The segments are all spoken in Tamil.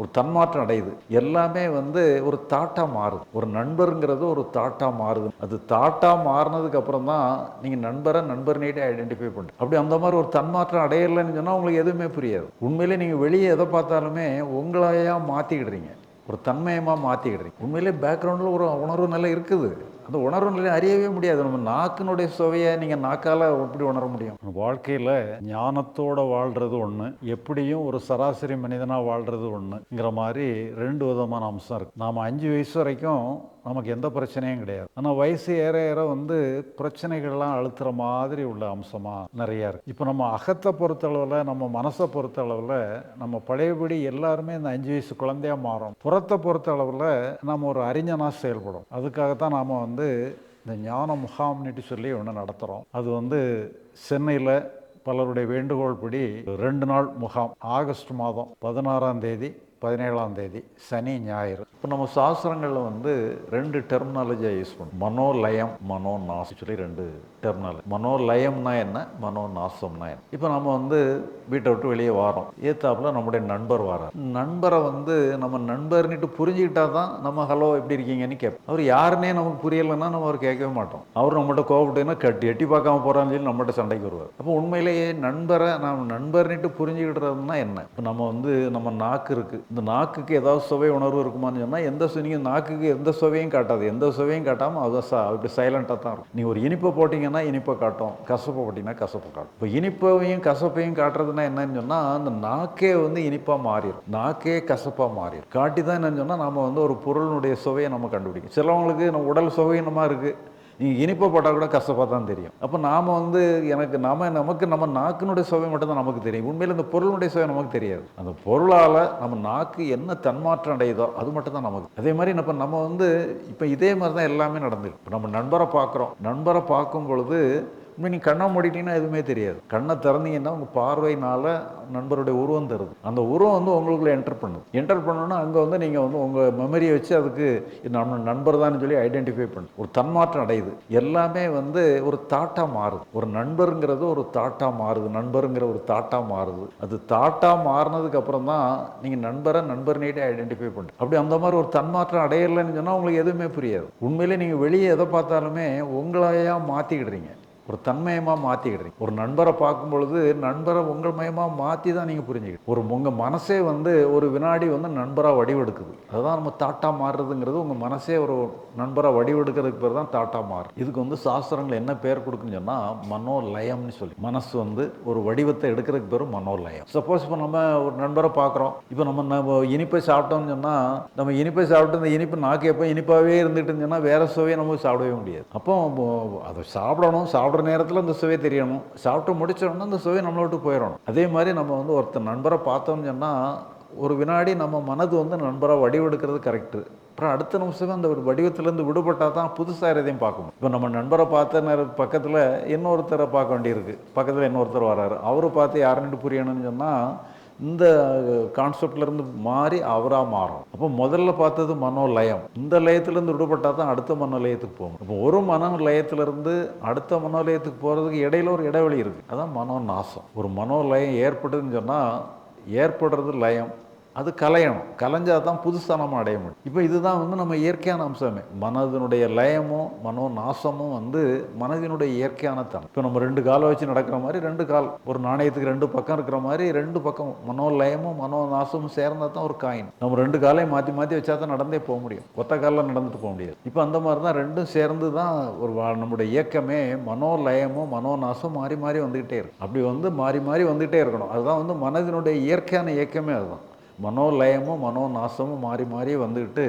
ஒரு தன்மாற்றம் அடையுது. எல்லாமே வந்து ஒரு தாட்டாக மாறுது. ஒரு நண்பருங்கிறது ஒரு தாட்டாக மாறுது. அது தாட்டாக மாறினதுக்கு அப்புறம் தான் நீங்கள் நண்பரை நண்பர்னேட்டே ஐடென்டிஃபை பண்ணுறது அப்படி அந்த மாதிரி ஒரு தன்மாற்றம் அடையலைன்னு சொன்னால் உங்களுக்கு எதுவுமே புரியாது. உண்மையிலே நீங்கள் வெளியே எதை பார்த்தாலுமே உங்களையா மாற்றிக்கிடுறீங்க ஒரு தன்மயமாக மாற்றிக்கிடுறீங்க உண்மையிலே பேக்ரவுண்டில் ஒரு உணர்வு நிலை இருக்குது. அந்த உணர்வு நிலை அறியவே முடியாது. நம்ம நாக்கினுடைய சுவையை நீங்கள் நாக்கால் எப்படி உணர முடியும்? வாழ்க்கையில் ஞானத்தோட வாழ்கிறது ஒன்று எப்படியும் ஒரு சராசரி மனிதனாக வாழ்கிறது ஒன்றுங்கிற மாதிரி ரெண்டு விதமான அம்சம் இருக்குது நாம் அஞ்சு வயசு வரைக்கும் நமக்கு எந்த பிரச்சனையும் கிடையாது. ஆனால் வயசு ஏற ஏற வந்து பிரச்சனைகள்லாம் அழுத்துற மாதிரி உள்ள அம்சமாக நிறையா இருக்குது இப்போ நம்ம அகத்தை பொறுத்தளவில் நம்ம மனசை பொறுத்தளவில் நம்ம பழையபடி எல்லாருமே இந்த அஞ்சு வயசு குழந்தையா மாறும். புறத்தை பொறுத்தளவில் நம்ம ஒரு அறிஞனாக செயல்படும் அதுக்காகத்தான் நாம் வந்து இந்த ஞான முகாம்னுட்டு சொல்லி ஒன்று நடத்துகிறோம் அது வந்து சென்னையில் பலருடைய வேண்டுகோள் படி ரெண்டு நாள் முகாம். ஆகஸ்ட் மாதம் பதினாறாம் தேதி பதினேழாம் தேதி சனி ஞாயிறு. இப்போ நம்ம சாஸ்திரங்களில் வந்து ரெண்டு டெர்மினாலஜியாக யூஸ் பண்ணும் மனோலயம் மனோ நாசம் சொல்லி ரெண்டு டெர்மினாலஜி மனோலயம்னா என்ன? மனோ நாசம்னா என்ன? இப்போ நம்ம வந்து வீட்டை விட்டு வெளியே வரோம். ஏத்தாப்புல நம்முடைய நண்பர் வரார். நண்பரை வந்து நம்ம நண்பர்னுட்டு புரிஞ்சுக்கிட்டா தான் நம்ம ஹலோ எப்படி இருக்கீங்கன்னு கேட்போம். அவர் யாருன்னே நமக்கு புரியலைன்னா நம்ம அவர் கேட்கவே மாட்டோம். அவர் நம்மகிட்ட கோவப்பட்டுன்னா கட்டி எட்டி பார்க்காம போகிறான்னு சொல்லி நம்மகிட்ட சண்டைக்கு வருவார். அப்போ உண்மையிலேயே நண்பரை நம்ம நண்பர்னுட்டு புரிஞ்சுக்கிட்டதுன்னா என்ன? இப்போ நம்ம வந்து நம்ம நாக்கு இருக்குது இந்த நாக்குக்கு ஏதாவது சுவை உணர்வு இருக்குமான்னு சொன்னால் எந்த சு- நாக்குக்கு எந்த சுவையும் காட்டாது. எந்த சுவையும் காட்டாமல் அது ச அப்படி சைலண்ட்டாக தான் இருக்கும். நீங்கள் ஒரு இனிப்பை போட்டிங்கன்னா இனிப்பை காட்டும். கசப்பை போட்டிங்கன்னா கசப்பை காட்டும். இப்போ இனிப்பையும் கசப்பையும் காட்டுறதுன்னா என்னன்னு சொன்னால் அந்த நாக்கே வந்து இனிப்பாக மாறிடும் நாக்கே கசப்பாக மாறிடும் காட்டி தான் என்னன்னு சொன்னால் நம்ம வந்து ஒரு பொருளினுடைய சுவையை நம்ம கண்டுபிடிக்கும் சிலவங்களுக்கு நம்ம உடல் சுவையினமாக இருக்குது நீங்கள் இனிப்பை போட்டால் கூட கஷ்டப்பாக தான் தெரியும். அப்போ நாம் வந்து எனக்கு நம்ம நமக்கு நம்ம நாக்கினுடைய சுவை மட்டும்தான் நமக்கு தெரியும். உண்மையில் இந்த பொருளுடைய சுவை நமக்கு தெரியாது. அந்த பொருளால் நம்ம நாக்கு என்ன தன்மாற்றம் அடையுதோ அது மட்டும் தான் நமக்கு. அதே மாதிரி இப்போ நம்ம வந்து இப்போ இதே மாதிரி தான் எல்லாமே நடந்துருக்கு. இப்போ நம்ம நண்பரை பார்க்குறோம். நண்பரை பார்க்கும் பொழுது உண்மை நீ கண்ணை மூடிட்டீங்கன்னா எதுவுமே தெரியாது. கண்ணை திறந்தீங்கன்னா உங்கள் பார்வையினால் நண்பருடைய உருவம் தருது அந்த உருவம் வந்து உங்களுக்குள்ள என்டர் பண்ணுது என்டர் பண்ணோன்னா அங்கே வந்து நீங்கள் வந்து உங்கள் மெமரியை வச்சு அதுக்கு நம்ம நண்பர் தான் சொல்லி ஐடென்டிஃபை பண்ணு ஒரு தன்மாற்றம் அடையுது. எல்லாமே வந்து ஒரு தாட்டாக மாறுது. ஒரு நண்பருங்கிறது ஒரு தாட்டாக மாறுது. நண்பருங்கிற ஒரு தாட்டாக மாறுது. அது தாட்டாக மாறினதுக்கு அப்புறம் தான் நீங்கள் நண்பரை நண்பர்னேட்டே ஐடென்டிஃபை பண்ணு அப்படி அந்த மாதிரி ஒரு தன்மாற்றம் அடையலைன்னு சொன்னால் உங்களுக்கு எதுவுமே புரியாது. உண்மையிலே நீங்கள் வெளியே எதை பார்த்தாலுமே உங்களையா மாற்றிக்கிடுறீங்க ஒரு தன்மயமாக மாற்றிக்கிடுறீங்க ஒரு நண்பரை பார்க்கும் பொழுது நண்பரை உங்கள் மயமாக மாற்றி தான் நீங்கள் புரிஞ்சுக்கிட்டு ஒரு உங்கள் மனசே வந்து ஒரு வினாடி வந்து நண்பராக வடிவெடுக்குது. அதுதான் நம்ம தாட்டா மாறுறதுங்கிறது உங்கள் மனசே ஒரு நண்பராக வடிவெடுக்கிறதுக்கு பேர் தான் தாட்டா மாறு. இதுக்கு வந்து சாஸ்திரங்கள் என்ன பேர் கொடுக்குன்னு சொன்னால் மனோலயம்னு சொல்லி. மனசு வந்து ஒரு வடிவத்தை எடுக்கிறதுக்கு பேர் மனோலயம். சப்போஸ் இப்போ நம்ம ஒரு நண்பரை பார்க்குறோம். இப்போ நம்ம நம்ம இனிப்பை சாப்பிட்டோம்னு சொன்னால் நம்ம இனிப்பை சாப்பிட்டு இந்த இனிப்பு நாக்கு எப்போ இனிப்பாகவே இருந்துட்டுன்னு சொன்னால் வேற சுவையை நம்ம சாப்பிடவே முடியாது. அப்போ அதை சாப்பிடணும் சாப்பிட்ற நேரத்தில் அந்த சுவை தெரியணும். சாப்பிட்டு முடிச்சோடனே அந்த சுவை நம்மளை விட்டு போயிடணும் அதே மாதிரி நம்ம வந்து ஒருத்தர் நண்பரை பார்த்தோம்னு சொன்னால் ஒரு வினாடி நம்ம மனது வந்து நண்பராக வடிவெடுக்கிறது கரெக்டு அப்புறம் அடுத்த நிமிஷமே அந்த ஒரு வடிவத்திலேருந்து விடுபட்டால் தான் புதுசாக எதையும் பார்க்கணும் இப்போ நம்ம நண்பரை பார்த்த நேர பக்கத்தில் இன்னொருத்தரை பார்க்க வேண்டியிருக்கு. பக்கத்தில் இன்னொருத்தர் வராரு. அவரை பார்த்து யாருன்னு புரியணும்னு சொன்னால் இந்த கான்செப்ட்லேருந்து மாறி அவராக மாறும் அப்போ முதல்ல பார்த்தது மனோலயம். இந்த லயத்திலேருந்து விடுபட்டால் தான் அடுத்த மனோலயத்துக்கு போகும் இப்போ ஒரு மனோலயத்திலேருந்து அடுத்த மனோலயத்துக்கு போகிறதுக்கு இடையில ஒரு இடைவெளி இருக்குது அதான் மனோ நாசம் ஒரு மனோலயம் ஏற்படுதுன்னு சொன்னால் ஏற்படுறது லயம். அது கலையணும். கலைஞ்சா தான் புதுசாக நம்ம அடைய முடியும். இப்போ இதுதான் வந்து நம்ம இயற்கையான அம்சமே. மனதினுடைய லயமும் மனோ நாசமும் வந்து மனதினுடைய இயற்கையான தனம். இப்போ நம்ம ரெண்டு காலை வச்சு நடக்கிற மாதிரி ரெண்டு கால் ஒரு நாணயத்துக்கு ரெண்டு பக்கம் இருக்கிற மாதிரி ரெண்டு பக்கம் மனோ லயமும் மனோ நாசமும் சேர்ந்தா தான் ஒரு காயின் நம்ம ரெண்டு காலையும் மாற்றி மாற்றி வச்சா தான் நடந்தே போக முடியும். ஒத்த காலில் நடந்துட்டு போக முடியாது. இப்போ அந்த மாதிரி தான் ரெண்டும் சேர்ந்து தான் ஒரு வா- நம்முடைய இயக்கமே மனோ லயமும் மனோ நாசமும் மாறி மாறி வந்துக்கிட்டே இருக்கு. அப்படி வந்து மாறி மாறி வந்துகிட்டே இருக்கணும். அதுதான் வந்து மனதினுடைய இயற்கையான இயக்கமே அதுதான். மனோலயமும் மனோநாசமும் மாறி மாறி வந்துக்கிட்டு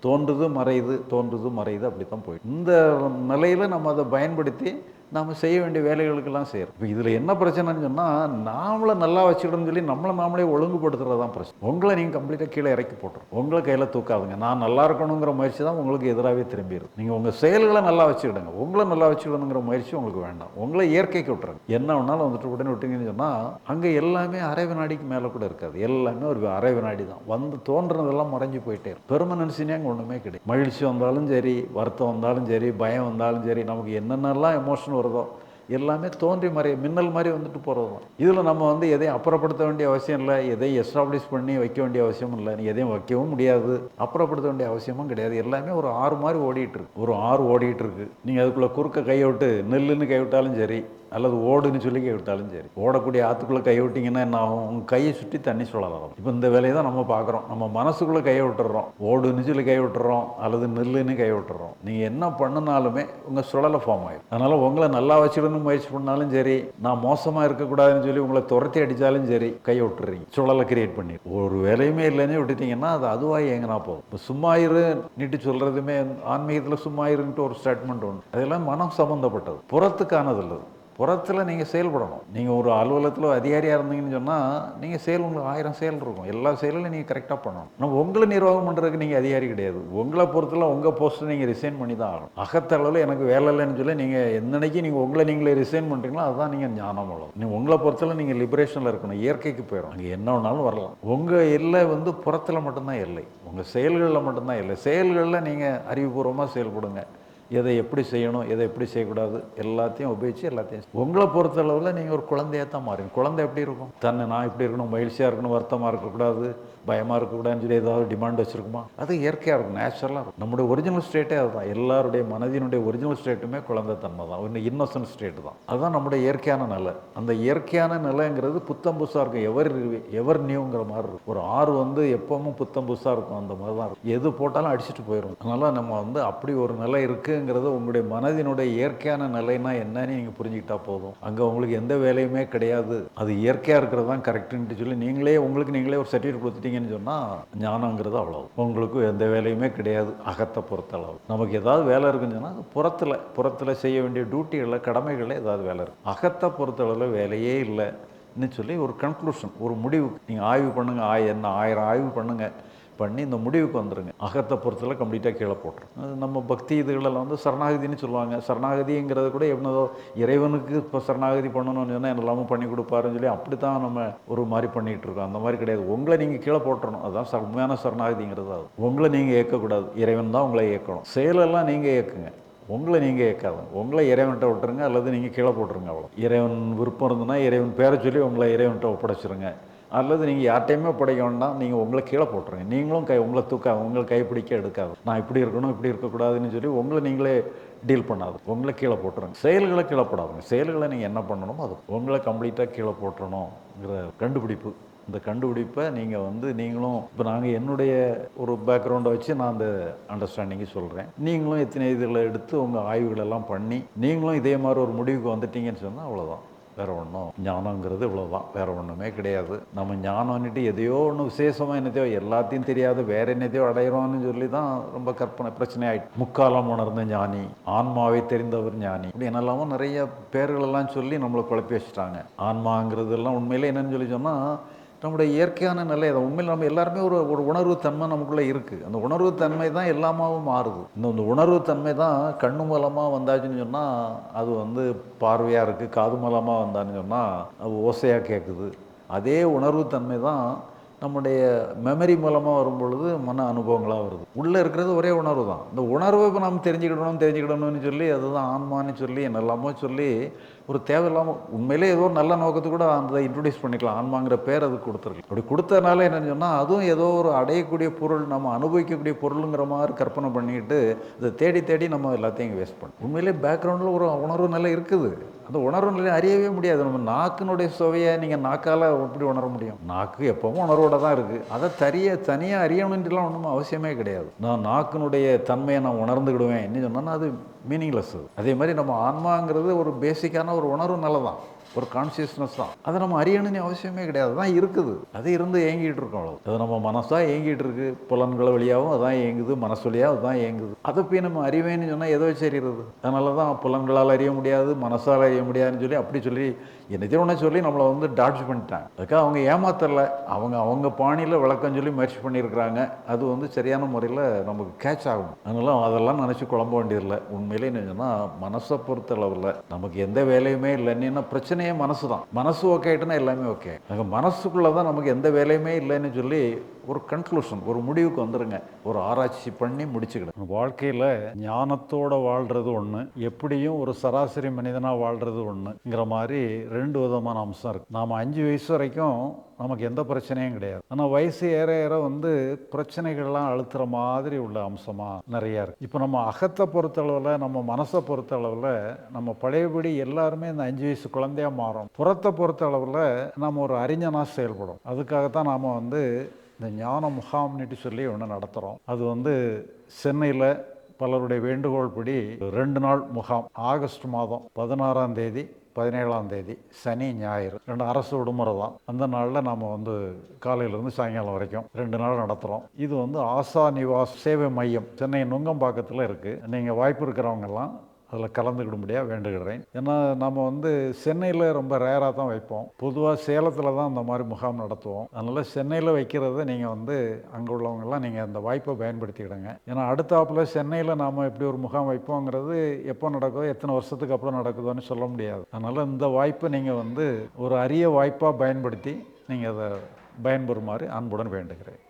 தோன்றுது மறையுது தோன்றுது மறையுது அப்படி தான் போயிடும் இந்த நிலையில் நம்ம அதை பயன்படுத்தி நாம் செய்ய வேண்டிய வேலைகளுக்கெல்லாம் செய்கிறோம் இப்போ இதில் என்ன பிரச்சனைன்னு சொன்னால் நாமளை நல்லா வச்சுக்கணும்னு சொல்லி நம்மளை நாமளே ஒழுங்குபடுத்துறது தான் பிரச்சனை. உங்களை நீங்கள் கம்ப்ளீட்டாக கீழே இறக்கி போட்டுரும். உங்களை கையில் தூக்காதுங்க. நான் நல்லா இருக்கணுங்கிற முயற்சி தான் உங்களுக்கு எதிராகவே திரும்பிடும் நீங்கள் உங்கள் செயல்களை நல்லா வச்சுக்கிடுங்க. உங்களை நல்லா வச்சுக்கணுங்கிற முயற்சி உங்களுக்கு வேண்டாம். உங்களை இயற்கைக்கு விட்டுருங்க. என்ன வேணாலும் வந்துட்டு உடனே விட்டீங்கன்னு சொன்னால் அங்கே எல்லாமே அரை வினாடிக்கு மேலே கூட இருக்காது. எல்லாமே ஒரு அரை வினாடி தான். வந்து தோன்றதெல்லாம் மறைஞ்சு போயிட்டே இருக்கும். பெருமனன்சினே அங்கே ஒன்றுமே கிடையாது. மகிழ்ச்சி வந்தாலும் சரி வருத்தம் வந்தாலும் சரி பயம் வந்தாலும் சரி நமக்கு என்னென்னலாம் எமோஷன் வருதோ எல்லாமே தோன்றி மறைய மின்னல் மாதிரி வந்துட்டு போகிறது தான் இதில் நம்ம வந்து எதையும் அப்புறப்படுத்த வேண்டிய அவசியம் இல்லை எதையும் எஸ்டாப்ளிஷ் பண்ணி வைக்க வேண்டிய அவசியம் இல்லை நீ எதையும் வைக்கவும் முடியாது. அப்புறப்படுத்த வேண்டிய அவசியமும் கிடையாது. எல்லாமே ஒரு ஆறு மாதிரி ஓடிட்டு இருக்கு. ஒரு ஆறு ஓடிட்டு இருக்கு. நீங்கள் அதுக்குள்ளே குறுக்க கையை விட்டு நெல்லுன்னு கைவிட்டாலும் சரி அல்லது ஓடுன்னு சொல்லி கை விட்டாலும் சரி. ஓடக்கூடிய ஆற்றுக்குள்ளே கை விட்டிங்கன்னா என்ன ஆகும்? உங்கள் கையை சுற்றி தண்ணி சுழலாம் இப்போ இந்த வேலையை தான் நம்ம பார்க்குறோம். நம்ம மனசுக்குள்ளே கையை விட்டுறோம். ஓடுன்னு சொல்லி கை விட்டுறோம். அல்லது நெல்லுன்னு கை விட்டுறோம். நீங்கள் என்ன பண்ணினாலுமே உங்கள் சுழலை ஃபார்ம் ஆயிடும் அதனால் உங்களை நல்லா வச்சுடணும் முயற்சி பண்ணாலும் சரி நான் மோசமாக இருக்கக்கூடாதுன்னு சொல்லி உங்களை துரத்தி அடித்தாலும் சரி கையை விட்டுறீங்க. சுழலை கிரியேட் பண்ணி. ஒரு வேலையுமே இல்லைன்னு விட்டுட்டீங்கன்னா அது அதுவாக இயங்கினா போதும். இப்போ சும்மா இரு நீட்டு சொல்கிறதுமே ஆன்மீகத்தில் சும்மா இருன்ட்டு ஒரு ஸ்டேட்மெண்ட் ஒன்று அதெல்லாம் மனம் சம்மந்தப்பட்டது புறத்துக்கானது இல்லை புறத்தில் நீங்கள் செயல்படணும் நீங்கள் ஒரு அலுவலகத்தில் அதிகாரியாக இருந்தீங்கன்னு சொன்னால் நீங்கள் செயல் உங்களுக்கு ஆயிரம் செயல் இருக்கும். எல்லா செயலும் நீங்கள் கரெக்டாக பண்ணணும். ஆனால் உங்களை நிர்வாகம் பண்ணுறதுக்கு நீங்கள் அதிகாரி கிடையாது. உங்களை பொறுத்தல உங்கள் போஸ்ட்டை நீங்கள் ரிசைன் பண்ணி தான் ஆகணும். அகத்தளவில் எனக்கு வேலை இல்லைன்னு சொல்லி நீங்கள் என்னன்னைக்கு நீங்கள் உங்களை நீங்களே ரிசைன் பண்ணுறீங்களோ அதுதான் நீங்கள் ஞானம் உள்ளது. நீங்கள் உங்களை பொறுத்தல நீங்கள் லிபரேஷனில் இருக்கணும். இயற்கைக்கு போயிடும் அங்கே என்ன வேணாலும் வரலாம். உங்கள் எல்லை வந்து புறத்தில் மட்டும்தான் எல்லை. உங்கள் செயல்களில் மட்டும்தான் இல்லை செயல்களில் நீங்கள் அறிவுபூர்வமாக செயல்படுங்க. எதை எப்படி செய்யணும் எதை எப்படி செய்யக்கூடாது எல்லாத்தையும் உபயோகிச்சு எல்லாத்தையும் உங்களை பொறுத்தளவில் நீங்கள் ஒரு குழந்தையாக தான் மாறுங்க குழந்தை எப்படி இருக்கும்? தன்னை நான் இப்படி இருக்கணும் மகிழ்ச்சியாக இருக்கணும் வருத்தமாக இருக்கக்கூடாது பயமாக இருக்கக்கூடாதுன்னு சொல்லி ஏதாவது டிமாண்ட் வச்சுருக்குமா? அது இயற்கையாக இருக்கும் நேச்சுரலாக இருக்கும். நம்முடைய ஒரிஜினல் ஸ்டேட்டே அதுதான். எல்லாருடைய மனதினுடைய ஒரிஜினல் ஸ்டேட்டுமே குழந்தைத்தன்மை தான். ஒன்று இன்னோசன்ட் ஸ்டேட் தான். அதுதான் நம்முடைய இயற்கையான நிலை. அந்த இயற்கையான நிலைங்கிறது புத்தம் புதுசாக இருக்கும். எவர் எவர் நியூங்கிற மாதிரி இருக்கும். ஒரு ஆறு வந்து எப்பவும் புத்தம் புதுசாக இருக்கும். அந்த மாதிரி தான் இருக்கும். எது போட்டாலும் அடிச்சுட்டு போயிடும் அதனால் நம்ம வந்து அப்படி ஒரு நிலை இருக்குது இருக்குங்கிறது உங்களுடைய மனதினுடைய இயற்கையான நிலைனா என்னன்னு நீங்கள் புரிஞ்சுக்கிட்டா போதும். அங்கே உங்களுக்கு எந்த வேலையுமே கிடையாது. அது இயற்கையாக இருக்கிறது தான் கரெக்டுன்ட்டு சொல்லி நீங்களே உங்களுக்கு நீங்களே ஒரு சர்டிஃபிகேட் கொடுத்துட்டீங்கன்னு சொன்னால் ஞானங்கிறது அவ்வளோ உங்களுக்கு எந்த வேலையுமே கிடையாது அகத்தை பொறுத்தளவு. நமக்கு ஏதாவது வேலை இருக்குன்னு சொன்னால் புறத்தில் புறத்தில் செய்ய வேண்டிய டியூட்டிகளில் கடமைகளில் ஏதாவது வேலை இருக்குது அகத்தை பொறுத்தளவில் வேலையே இல்லைன்னு சொல்லி ஒரு கன்க்ளூஷன் ஒரு முடிவு நீங்கள் ஆய்வு பண்ணுங்கள் ஆய் என்ன ஆயிரம் ஆய்வு பண்ணுங்கள் பண்ணி இந்த முடிவுக்கு வந்துருங்க. அகத்தை பொறுத்தல கம்ப்ளீட்டாக கீழே போட்டுரும். அது நம்ம பக்தி இதுகளெல்லாம் வந்து சரணாகதின்னு சொல்லுவாங்க. சரணாகதிங்கிறது கூட எவ்வளோ இறைவனுக்கு இப்போ சரணாகதி பண்ணணும்னு சொன்னால் எல்லாமும் பண்ணி கொடுப்பாருன்னு சொல்லி அப்படி தான் நம்ம ஒரு மாதிரி பண்ணிகிட்டு இருக்கோம். அந்த மாதிரி கிடையாது. உங்களை நீங்கள் கீழே போட்டுறணும். அதுதான் உண்மையான சரணாகதிங்கிறது அது. உங்களை நீங்கள் ஏற்கக்கூடாது. இறைவன் தான் உங்களை ஏற்கணும். செயலெல்லாம் நீங்கள் ஏற்குங்க. உங்களை நீங்கள் இயக்காதுங்க உங்களை இறைவன்கிட்ட விட்டுருங்க. அல்லது நீங்கள் கீழே போட்டுருங்க அவ்வளோ இறைவன் விருப்பம் இருந்ததுன்னா இறைவன் பேரை சொல்லி உங்களை இறைவன்கிட்ட ஒப்படைச்சிருங்க. அல்லது நீங்கள் யார்ட்டையுமே பிடிக்க வேண்டாம். நீங்கள் உங்களை கீழே போட்டுருங்க. நீங்களும் கை உங்களை தூக்க உங்களை கைப்பிடிக்க எடுக்காது. நான் இப்படி இருக்கணும் இப்படி இருக்கக்கூடாதுன்னு சொல்லி உங்களை நீங்களே டீல் பண்ணாது. உங்களை கீழே போட்டுருங்க. செயல்களை கீழே போடாதுங்க. செயல்களை நீங்கள் என்ன பண்ணணுமோ அது. உங்களை கம்ப்ளீட்டாக கீழே போட்டுறணுங்கிற கண்டுபிடிப்பு. இந்த கண்டுபிடிப்பை நீங்கள் வந்து நீங்களும் இப்போ நாங்கள் என்னுடைய ஒரு பேக்ரவுண்டை வச்சு நான் அந்த அண்டர்ஸ்டாண்டிங்கை சொல்கிறேன் நீங்களும் எத்தனை இதில் எடுத்து உங்கள் ஆய்வுகளெல்லாம் பண்ணி நீங்களும் இதே மாதிரி ஒரு முடிவுக்கு வந்துட்டீங்கன்னு சொன்னால் அவ்வளோதான் வேற ஒன்றும் ஞானங்கிறது இவ்வளோதான் வேற ஒன்றுமே கிடையாது. நம்ம ஞானம்னுட்டு எதையோ ஒன்று விசேஷமாக என்னத்தையோ எல்லாத்தையும் தெரியாது. வேற என்னத்தையோ அடையிறோம்னு சொல்லி தான் ரொம்ப கற்பனை பிரச்சனை ஆயிட்டு முக்காலம் உணர்ந்த ஞானி ஆன்மாவை தெரிந்தவர் ஞானி. இப்படி என்னெல்லாமோ நிறைய பேர்களெல்லாம் சொல்லி நம்மளை குழப்பி வச்சுட்டாங்க. ஆன்மாங்கிறதெல்லாம் உண்மையில் என்னன்னு சொல்லி சொன்னால் நம்முடைய இயற்கையான நிலை அதை உண்மையில் நம்ம எல்லாருமே ஒரு ஒரு உணர்வு தன்மை நமக்குள்ளே இருக்குது அந்த உணர்வு தன்மை தான் எல்லாமாவும் மாறுது. இந்த இந்த உணர்வு தன்மை தான் கண்ணு மூலமாக வந்தாச்சுன்னு சொன்னால் அது வந்து பார்வையாக இருக்குது காது மூலமாக வந்தான்னு சொன்னால் அது ஓசையாக கேட்குது அதே உணர்வு தன்மை தான் நம்முடைய மெமரி மூலமாக வரும் பொழுது மன அனுபவங்களாக வருது. உள்ளே இருக்கிறது ஒரே உணர்வு தான். இந்த உணர்வை இப்போ நம்ம தெரிஞ்சுக்கிடணும் தெரிஞ்சுக்கிடணும்னு சொல்லி அதுதான் ஆன்மான்னு சொல்லி என்னெல்லாமோ சொல்லி ஒரு தேவையில்லாமல் உண்மையிலே ஏதோ ஒரு நல்ல நோக்கத்து கூட அந்த இன்ட்ரடியூஸ் பண்ணிக்கலாம். ஆன்மாங்கிற பேர் அது கொடுத்துருக்கு அப்படி கொடுத்ததுனால என்னன்னு சொன்னால் அதுவும் ஏதோ ஒரு அடையக்கூடிய பொருள் நம்ம அனுபவிக்கக்கூடிய பொருளுங்கிற மாதிரி கற்பனை பண்ணிக்கிட்டு இதை தேடி தேடி நம்ம எல்லாத்தையும் வேஸ்ட் பண்ணோம் உண்மையிலே பேக்ரவுண்டில் ஒரு உணர்வு நல்லா இருக்குது. அந்த உணர்வு நிலை அறியவே முடியாது. நம்ம நாக்கினுடைய சுவையை நீங்கள் நாக்கால் எப்படி உணர முடியும்? நாக்கு எப்பவும் உணர்வோட தான் இருக்குது அதை தரிய தனியாக அறியணுன்றலாம் ஒன்றும் அவசியமே கிடையாது. நான் நாக்கினுடைய தன்மையை நான் உணர்ந்துக்கிடுவேன். என்ன சொன்னால் அது மீனிங்லெஸ் அதே மாதிரி நம்ம ஆன்மாங்கிறது ஒரு பேசிக்கான ஒரு உணர்வு நிலை தான் ஒரு கான்சியஸ்னஸ் தான். அதை நம்ம அறியணும்னு அவசியமே கிடையாது. தான் இருக்குது. அது இருந்து ஏங்கிட்டு இருக்கோம் அவ்வளோ அது நம்ம மனசாக ஏங்கிட்டு இருக்கு. புலன்களை வழியாகவும் அதான் ஏங்குது. மனசு வழியாக அதுதான் ஏங்குது. அதை போய் நம்ம அறிவேன்னு சொன்னால் எதோ வச்சு அறிகிறது அதனால தான் புலன்களால் அறிய முடியாது மனசால் அறிய முடியாதுன்னு சொல்லி அப்படி சொல்லி என்னத்தையும் சொல்லி நம்மளை வந்து டாட்ஜ் பண்ணிட்டாங்க. அதுக்காக அவங்க ஏமாத்தல. அவங்க அவங்க பாணியில் விளக்கம் சொல்லி முயற்சி பண்ணியிருக்கிறாங்க. அது வந்து சரியான முறையில் நமக்கு கேட்ச் ஆகும். அதனால அதெல்லாம் நினச்சி குழம்ப வேண்டியதில்லை. உண்மையிலே என்னன்னா மனசை பொறுத்தளவில் நமக்கு எந்த வேலையுமே இல்லைன்னு பிரச்சனையே மனசு தான் மனசு ஓகே ஆகிட்டுனா எல்லாமே ஓகே அங்கே மனசுக்குள்ளே தான் நமக்கு எந்த வேலையுமே இல்லைன்னு சொல்லி ஒரு கன்க்ளூஷன் ஒரு முடிவுக்கு வந்துடுங்க ஒரு ஆராய்ச்சி பண்ணி முடிச்சுக்கிடுங்க. வாழ்க்கையில் ஞானத்தோட வாழ்கிறது ஒன்று எப்படியும் ஒரு சராசரி மனிதனாக வாழ்கிறது ஒன்றுங்கிற மாதிரி ரெண்டு விதமான அம்சம் இருக்குது நாம் அஞ்சு வயசு வரைக்கும் நமக்கு எந்த பிரச்சனையும் கிடையாது. ஆனால் வயசு ஏற ஏற வந்து பிரச்சனைகள்லாம் அழுத்துற மாதிரி உள்ள அம்சமாக நிறையா இருக்குது இப்போ நம்ம அகத்தை பொறுத்தளவில் நம்ம மனசை பொறுத்தளவில் நம்ம பழையபடி எல்லாருமே இந்த அஞ்சு வயசு குழந்தையா மாறும். புறத்தை பொறுத்த அளவில் நம்ம ஒரு அறிஞனாக செயல்படும் அதுக்காகத்தான் நாம் வந்து இந்த ஞான முகாம்னுட்டு சொல்லி ஒன்று நடத்துகிறோம் அது வந்து சென்னையில் பலருடைய வேண்டுகோள் படி ரெண்டு நாள் முகாம். ஆகஸ்ட் மாதம் பதினாறாம் தேதி பதினேழாம் தேதி சனி ஞாயிறு. ரெண்டு அரசு விடுமுறை தான். அந்த நாளில் நாம் வந்து காலையிலேருந்து சாயங்காலம் வரைக்கும் ரெண்டு நாள் நடத்துகிறோம் இது வந்து ஆசா நிவாஸ் சேவை மையம் சென்னை நுங்கம்பாக்கத்தில் இருக்குது நீங்கள் வாய்ப்பு இருக்கிறவங்கெல்லாம் அதில் கலந்துக்கிடும்படியாக வேண்டுகிறேன். ஏன்னா நம்ம வந்து சென்னையில் ரொம்ப ரேராக தான் வைப்போம். பொதுவாக சேலத்தில் தான் அந்த மாதிரி முகாம் நடத்துவோம். அதனால் சென்னையில் வைக்கிறத நீங்கள் வந்து அங்கே உள்ளவங்கெல்லாம் நீங்கள் அந்த வாய்ப்பை பயன்படுத்திக்கிடுங்க. ஏன்னா அடுத்தாப்பில் சென்னையில் நாம் எப்படி ஒரு முகாம் வைப்போங்கிறது எப்போ நடக்குதோ எத்தனை வருஷத்துக்கு அப்புறம் நடக்குதோன்னு சொல்ல முடியாது. அதனால் இந்த வாய்ப்பை நீங்கள் வந்து ஒரு அரிய வாய்ப்பாக பயன்படுத்தி நீங்கள் அதை பயன்பெறுமாறு அன்புடன் வேண்டுகிறேன்.